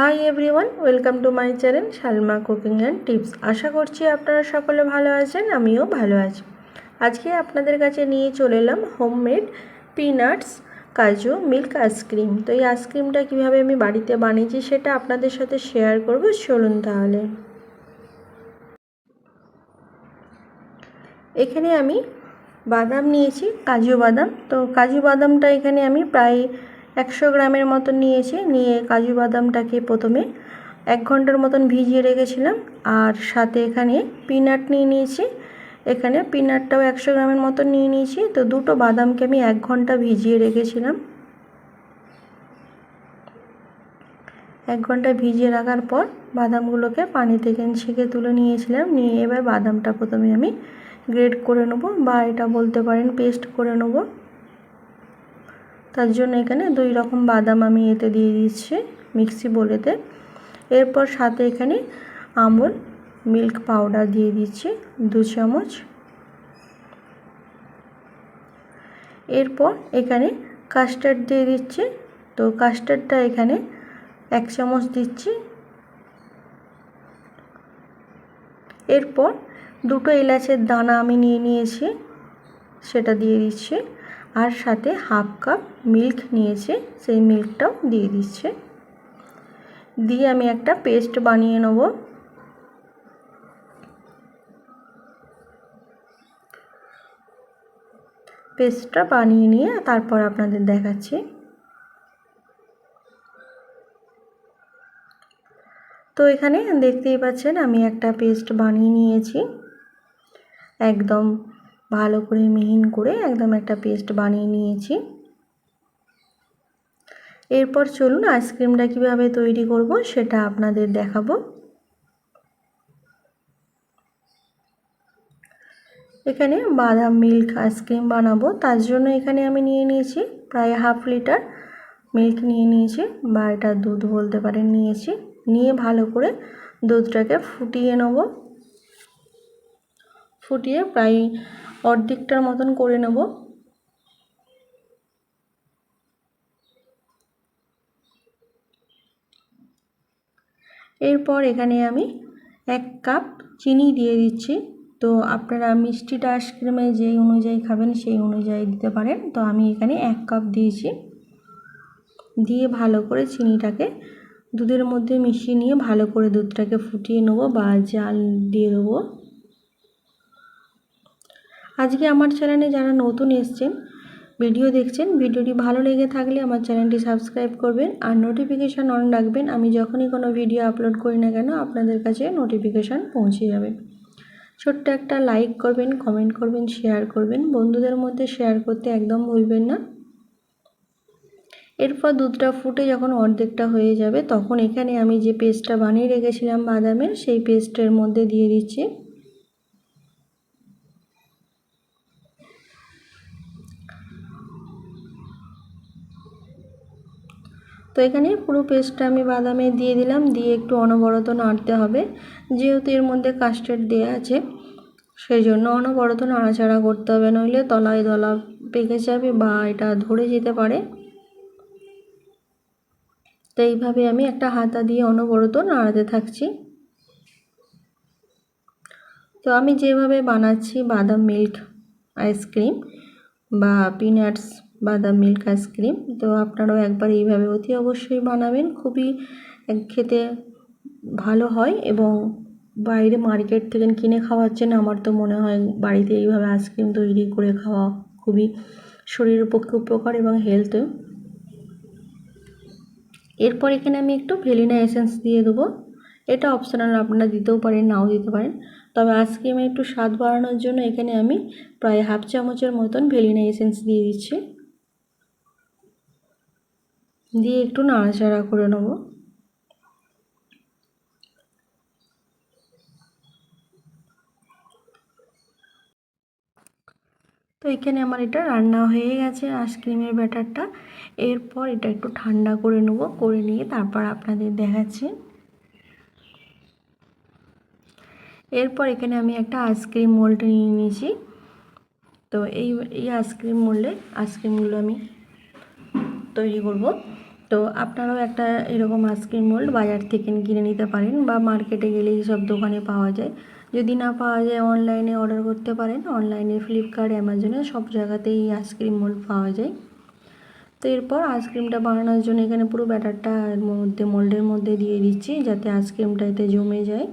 Hi everyone welcome to my channel Salma cooking and tips আশা করছি আপনারা সকলে ভালো আছেন, আমিও ভালো আছি। আজকে আপনাদের কাছে নিয়ে চলে এলাম হোমমেড পিনাটস কাজু মিল্ক আইসক্রিম তো এই আইসক্রিমটা কীভাবে আমি বাড়িতে বানিয়েছি সেটা আপনাদের সাথে শেয়ার করব, চলুন তাহলে। এখানে আমি বাদাম নিয়েছি, কাজু বাদাম। তো কাজু বাদামটা এখানে আমি প্রায় একশো গ্রামের মতন নিয়েছি, নিয়ে কাজু বাদামটাকে প্রথমে এক ঘণ্টার মতন ভিজিয়ে রেখেছিলাম। আর সাথে এখানে পিনাট নিয়ে নিয়েছি। এখানে পিনাটটাও একশো গ্রামের মতন নিয়ে নিয়েছি। তো দুটো বাদামকে আমি এক ঘণ্টা ভিজিয়ে রেখেছিলাম। এক ঘণ্টা ভিজিয়ে রাখার পর বাদামগুলোকে পানি থেকে ছেঁকে তুলে নিয়েছিলাম। নিয়ে এবার বাদামটা প্রথমে আমি গ্রেড করে নেব বা এটা বলতে পারেন পেস্ট করে নেব। তার জন্য এখানে দুই রকম বাদাম আমি এতে দিয়ে দিচ্ছি, মিক্সি বলেতে। এরপর সাথে এখানে আমুল মিল্ক পাউডার দিয়ে দিচ্ছি, দু চামচ। এরপর এখানে কাস্টার্ড দিয়ে দিচ্ছি, তো কাস্টার্ডটা এখানে এক চামচ দিচ্ছি। এরপর দুটো এলাচের দানা আমি নিয়ে নিয়েছি, সেটা দিয়ে দিচ্ছি। আর সাথে হাফ কাপ মিল্ক নিয়েছে, সেই মিল্কটাও দিয়ে দিচ্ছে। দিয়ে আমি একটা পেস্ট বানিয়ে নেব। পেস্টটা বানিয়ে নিয়ে তারপর আপনাদের দেখাচ্ছি। তো এখানে দেখতেই পাচ্ছেন আমি একটা পেস্ট বানিয়ে নিয়েছি। একদম ভালো করে মিহিন করে একদম একটা পেস্ট বানিয়ে নিয়েছি। এরপর চলুন আইসক্রিমটা কীভাবে তৈরি করব সেটা আপনাদের দেখাবো। এখানে বাদাম মিল্ক আইসক্রিম বানাবো, তার জন্য এখানে আমি নিয়ে নিয়েছি প্রায় হাফ লিটার মিল্ক নিয়ে নিয়েছি বা এটা দুধ বলতে পারেন নিয়েছি। নিয়ে ভালো করে দুধটাকে ফুটিয়ে নেব। ফুটিয়ে প্রায় অর্ধেকটার মতন করে নেব। এরপর এখানে আমি এক কাপ চিনি দিয়ে দিচ্ছি। তো আপনারা মিষ্টিটা আইসক্রিমে যেই অনুযায়ী খাবেন সেই অনুযায়ী দিতে পারেন। তো আমি এখানে এক কাপ দিয়েছি। দিয়ে ভালো করে চিনিটাকে দুধের মধ্যে মিশিয়ে নিয়ে ভালো করে দুধটাকে ফুটিয়ে নেব বা জাল দিয়ে দেবো। আজকে আমার চ্যানেলে যারা নতুন এসছেন ভিডিও দেখছেন ভিডিওটি ভালো লেগে থাকলে আমার চ্যানেলটি সাবস্ক্রাইব করবেন আর নোটিফিকেশান অন রাখবেন। আমি যখনই কোনো ভিডিও আপলোড করি না কেন, আপনাদের কাছে নোটিফিকেশান পৌঁছে যাবে। ছোট্ট একটা লাইক করবেন কমেন্ট করবেন শেয়ার করবেন। বন্ধুদের মধ্যে শেয়ার করতে একদম ভুলবেন না। এরপর দুধটা ফুটে যখন অর্ধেকটা হয়ে যাবে, তখন এখানে আমি যে পেস্টটা বানিয়ে রেখেছিলাম বাদামের, সেই পেস্টের মধ্যে দিয়ে দিচ্ছি। তো এখানে পুরো পেস্টটা আমি বাদামে দিয়ে দিলাম, দিয়ে একটু অনবরত নাড়তে হবে। যেহেতু এর মধ্যে কাস্টার্ড দেওয়া আছে, সেই জন্য অনবরত নাড়াচাড়া করতে হবে, নইলে তলায় দলা পেকে যাবে বা এটা ধরে যেতে পারে। তো এইভাবে আমি একটা হাতা দিয়ে অনবরত নাড়াতে থাকছি। তো আমি যেভাবে বানাচ্ছি বাদাম মিল্ক আইসক্রিম বা পিনাটস বাদাম মিল্ক আইসক্রিম। তো আপনারাও একবার এইভাবে অতি অবশ্যই বানাবেন। খুবই খেতে ভালো হয় এবং বাইরে মার্কেট থেকে কিনে খাওয়ার খাওয়াচ্ছেন আমার তো মনে হয় বাড়িতে এইভাবে আইসক্রিম তৈরি করে খাওয়া খুবই শরীরের পক্ষে উপকার এবং হেলথেও এরপর এখানে আমি একটু ভেলিনা এসেন্স দিয়ে দেবো। এটা অপশনাল আপনারা দিতেও পারেন, নাও দিতে পারেন। তবে আইসক্রিমে একটু স্বাদ বাড়ানোর জন্য এখানে আমি প্রায় হাফ চামচের মতন ভেলিনা এসেন্স দিয়ে দিচ্ছি। দিয়ে একটু নাড়াচাড়া করে নেব। তো এখানে আমার এটা রান্না হয়ে গেছে আইসক্রিমের ব্যাটারটা। এরপর এটা একটু ঠান্ডা করে নেব, করে নিয়ে তারপর আপনাদের দেখাচ্ছি। এরপর এখানে আমি একটা আইসক্রিম মোল্ড নিয়ে নিয়েছি। তো এই এই আইসক্রিম মোল্ডে আইসক্রিমগুলো আমি তৈরি করব। তো আপনারাও একটা এরকম আইসক্রিম মোল্ড বাজার থেকে কিনে নিতে পারেন বা মার্কেটে গেলে সব দোকানে পাওয়া যায়। যদি না পাওয়া যায় অনলাইনে অর্ডার করতে পারেন। অনলাইনে ফ্লিপকার্ট, অ্যামাজনে সব জায়গাতেই এই আইসক্রিম মোল্ড পাওয়া যায়। তো এরপর আইসক্রিমটা বানানোর জন্য এখানে পুরো ব্যাটারটা মধ্যে, মোল্ডের মধ্যে দিয়ে দিচ্ছি যাতে আইসক্রিমটা এতে জমে যায়।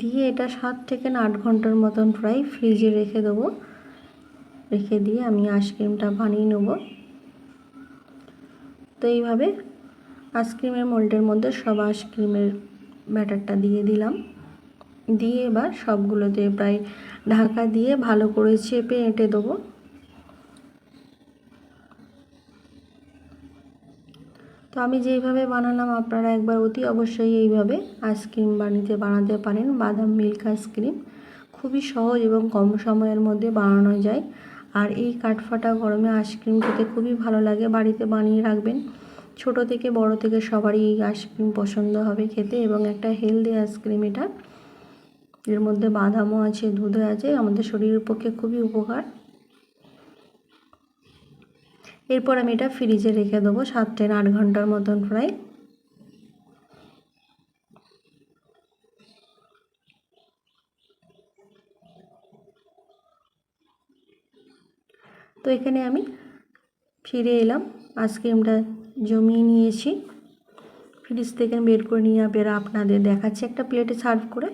দিয়ে এটা সাত থেকে আট ঘণ্টার মতন প্রায় ফ্রিজে রেখে দেবো। রেখে দিয়ে আমি আইসক্রিমটা বানিয়ে নেব। তো এইভাবে আইসক্রিমের মোল্ডের মধ্যে সব আইসক্রিমের ব্যাটারটা দিয়ে দিলাম। দিয়ে এবার সবগুলোতে প্রায় ঢাকা দিয়ে ভালো করে চেপে এঁটে দেবো। আমি যেইভাবে বানালাম, আপনারা একবার অতি অবশ্যই এইভাবে আইসক্রিম বানিয়ে বানাতে পারেন। বাদাম মিল্ক আইসক্রিম খুবই সহজ এবং কম সময়ের মধ্যে বানানো যায়। আর এই কাঠফাটা গরমে আইসক্রিম খেতে খুবই ভালো লাগে, বাড়িতে বানিয়ে রাখবেন। ছোট থেকে বড় থেকে সবারই এই আইসক্রিম পছন্দ হবে খেতে এবং একটা হেলদি আইসক্রিম এটা। এর মধ্যে বাদামও আছে, দুধও আছে, আমাদের শরীরের পক্ষে খুবই উপকার। এরপর আমি এটা ফ্রিজে রেখে দেবো সাত থেকে আট ঘণ্টার মতন প্রায়। তো এখানে আমি ফিরে এলাম, আইসক্রিমটা জমিয়ে নিয়েছি। ফ্রিজ থেকে বের করে নিয়ে বের আপনাদের দেখাচ্ছি একটা প্লেটে সার্ভ করে।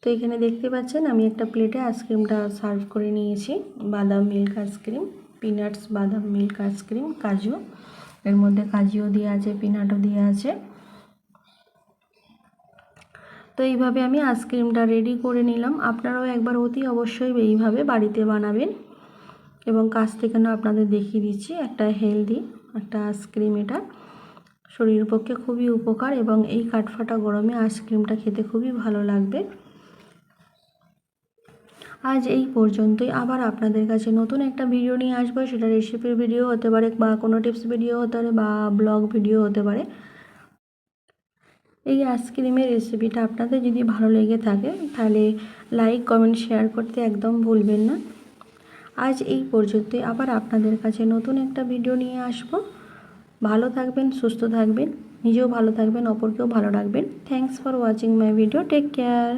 তো এখানে দেখতে পাচ্ছেন আমি একটা প্লেটে আইসক্রিমটা সার্ভ করে নিয়েছি, বাদাম মিল্ক আইসক্রিম। পিনাটস বাদাম মিল্ক আইসক্রিম কাজু। এর মধ্যে কাজুও দেওয়া আছে পিনাটও দেওয়া আছে। তো এইভাবে আমি আইসক্রিমটা রেডি করে নিলাম। আপনারাও একবার অতি অবশ্যই এইভাবে বাড়িতে বানাবেন। এবং কাছ থেকে না আপনাদের দেখিয়ে দিচ্ছি, একটা হেলদি একটা আইসক্রিম এটা। শরীরের পক্ষে খুবই উপকার এবং এই কাঠফাটা গরমে আইসক্রিমটা খেতে খুবই ভালো লাগবে। আজ এই পর্যন্তই। আবার আপনাদের কাছে নতুন একটা ভিডিও নিয়ে আসব। সেটা রেসিপির ভিডিও হতে পারে বা কোনো টিপস ভিডিও হতে পারে বা ব্লগ ভিডিও হতে পারে। এই আইসক্রিমের রেসিপিটা আপনাদের যদি ভালো লেগে থাকে, তাহলে লাইক কমেন্ট শেয়ার করতে একদম ভুলবেন না। আজ এই পর্যন্তই। আবার আপনাদের কাছে নতুন একটা ভিডিও নিয়ে আসব। ভালো থাকবেন, সুস্থ থাকবেন, নিজেও ভালো থাকবেন, অপরকেও ভালো রাখবেন। Thanks for watching my video take care